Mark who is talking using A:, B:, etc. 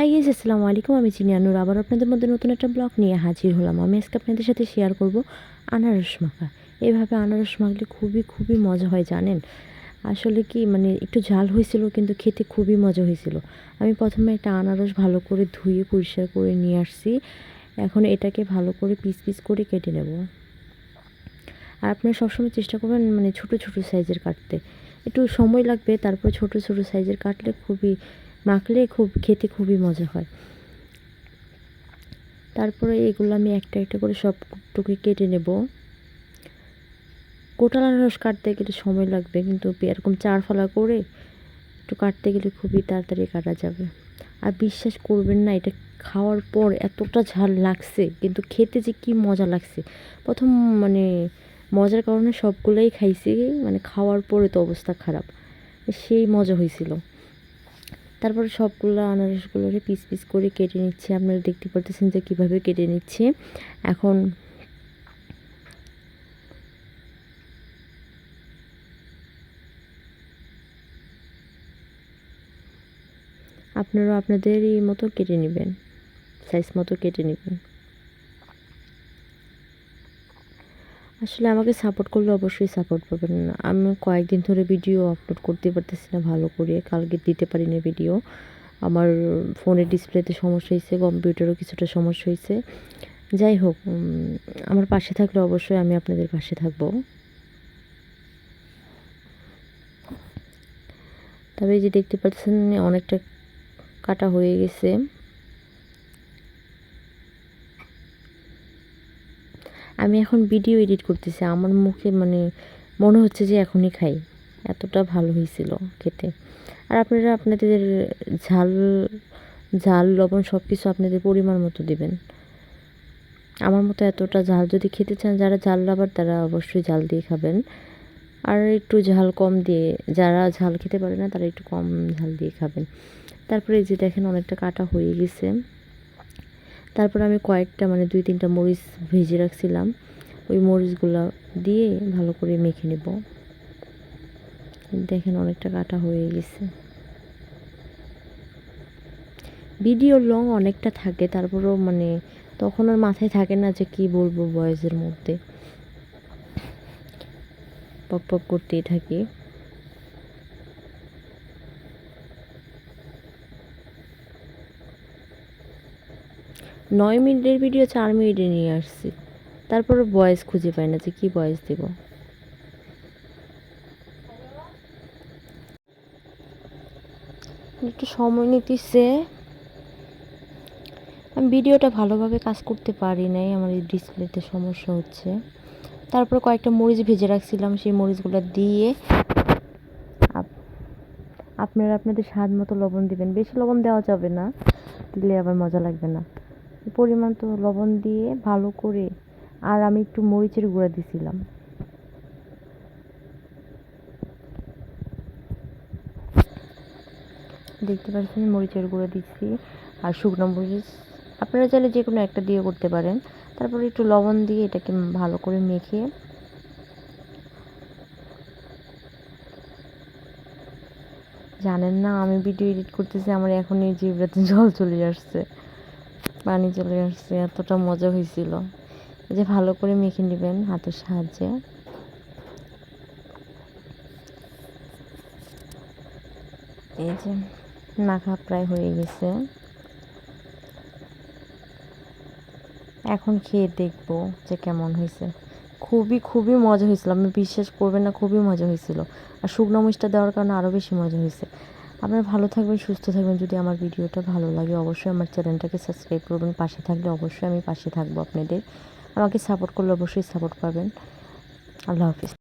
A: High guess আসসালামু আলাইকুম। আমি চিনিয়ানুর আবার আপনাদের মধ্যে নতুন একটা ব্লগ নিয়ে হাজির হলাম। আমি আজকে আপনাদের সাথে শেয়ার করব আনারস মাখা। এভাবে আনারস মাখলে খুবই খুবই মজা হয়, জানেন? আসলে কি মানে একটু ঝাল হয়েছিল, কিন্তু খেতে খুবই মজা হয়েছিল। আমি প্রথমে একটা আনারস ভালো করে ধুয়ে পরিষ্কার করে নিয়ে আসছি। এখন এটাকে ভালো করে পিস পিস করে কেটে নেব। আর আপনারা সবসময় চেষ্টা করবেন মানে ছোট ছোট সাইজের কাটতে। একটু সময় লাগবে, তারপর ছোট ছোট সাইজের কাটলে খুবই মাখলে খুব, খেতে খুবই মজা হয়। তারপরে এগুলো আমি একটা একটা করে সবটুকু কেটে নেব। গোটাল আনারস কাটতে গেলে সময় লাগবে, কিন্তু এরকম চার ফালা করে একটু কাটতে গেলে খুবই তাড়াতাড়ি কাটা যাবে। আর বিশ্বাস করবেন না, এটা খাওয়ার পর এতটা ঝাল লাগছে, কিন্তু খেতে যে কি মজা লাগছে। প্রথম মানে মজার কারণে সবগুলোই খাইছি মানে খাওয়ার পরে তো অবস্থা খারাপ। সেই মজা হয়েছিল তারপরে সবগুলো আনারসগুলোকে পিস পিস করে কেটে নিচ্ছে। আপনারা দেখতে পারতেছেন যে কীভাবে কেটে নিচ্ছে। এখন আপনারা আপনাদের এই মতো কেটে নেবেন সাইজ মতো কেটে নেবেন। আসলে আমাকে সাপোর্ট করলে অবশ্যই সাপোর্ট পাবেন। আমি কয়েকদিন ধরে ভিডিও আপলোড করতে পারতেছি না ভালো করে। কালকে দিতে পারি না ভিডিও আমার ফোনের ডিসপ্লেতে সমস্যা হয়েছে কম্পিউটারও কিছুটা সমস্যা হয়েছে। যাই হোক আমার পাশে থাকলে অবশ্যই আমি আপনাদের পাশে থাকব। তবে যে দেখতে পাচ্ছেন, অনেকটা কাটা হয়ে গেছে। আমি এখন ভিডিও এডিট করতেছি, আমার মুখে মানে মনে হচ্ছে যে এখনই খাই। এতটা ভালো হয়েছিল খেতে। আর আপনারা আপনাদের ঝাল ঝাল, লবণ সব কিছু আপনাদের পরিমাণ মতো দেবেন। আমার মতো এতটা ঝাল যদি খেতে চান, যারা ঝাল লাভার তারা অবশ্যই ঝাল দিয়ে খাবেন। আর একটু ঝাল কম দিয়ে, যারা ঝাল খেতে পারে না, তারা একটু কম ঝাল দিয়ে খাবেন। তারপরে এই যে দেখেন, অনেকটা কাটা হয়ে গেছে। তারপর আমি কয়েকটা মানে দুই তিনটা মরিচ ভেজে রাখছিলাম। ওই মরিচগুলো দিয়ে ভালো করে মেখে নেব। দেখেন অনেকটা কাটা হয়ে গেছে। ভিডিও লং অনেকটা থাকে, তারপরেও মানে তখন আর মাথায় থাকে না যে কি বলব বয়সের মধ্যে। পক পক করতেই থাকি। নয় মিনিটের ভিডিও চার মিনিটে নিয়ে আসছি। তারপরে বয়েস খুঁজে পাই না যে কী বয়েস দেব। একটু সময় নিতেছে। আমি ভিডিওটা ভালোভাবে কাজ করতে পারি নাই, আমার এই ডিসপ্লেতে সমস্যা হচ্ছে। তারপর কয়েকটা মরিচ ভেজে রাখছিলাম, সেই মরিচগুলো দিয়ে আপনারা আপনাদের স্বাদ মতো লবণ দিবেন। বেশি লবণ দেওয়া যাবে না, দিলে আবার মজা লাগবে না। পরিমাণ তো লবণ দিয়ে ভালো করে আর আমি একটু মরিচের গুঁড়া দিছিলাম। দেখতে পাচ্ছেন, মরিচের গুঁড়া দিচ্ছি আর শুকনো মরিচ। আপনারা চাইলে যে কোনো একটা দিয়ে করতে পারেন। তারপরে একটু লবণ দিয়ে এটাকে ভালো করে মেখে জানেন না, আমি ভিডিও এডিট করতেছি, আমার এখনই জিভটাতে জল চলে আসছে। পানি চলে আসছে, এতটা মজা হয়েছিল। যে ভালো করে মেখে নেবেন হাতের সাহায্যে। এই যে মাখা প্রায় হয়ে গেছে। এখন খেয়ে দেখব যে কেমন হয়েছে। খুবই খুবই মজা হয়েছিল। আমি বিশ্বাস করবেন না, খুবই মজা হয়েছিল। আর শুকনো মিষ্টা দেওয়ার কারণে আরও বেশি মজা হয়েছে। আপনারা ভালো থাকবেন, সুস্থ থাকবেন। যদি আমার ভিডিওটা ভালো লাগে, অবশ্যই আমার চ্যানেলটাকে সাবস্ক্রাইব করবেন। পাশে থাকলে অবশ্যই আমি পাশে থাকব আপনাদের। আমাকে সাপোর্ট করলে অবশ্যই সাপোর্ট পাবেন। আল্লাহ হাফিজ।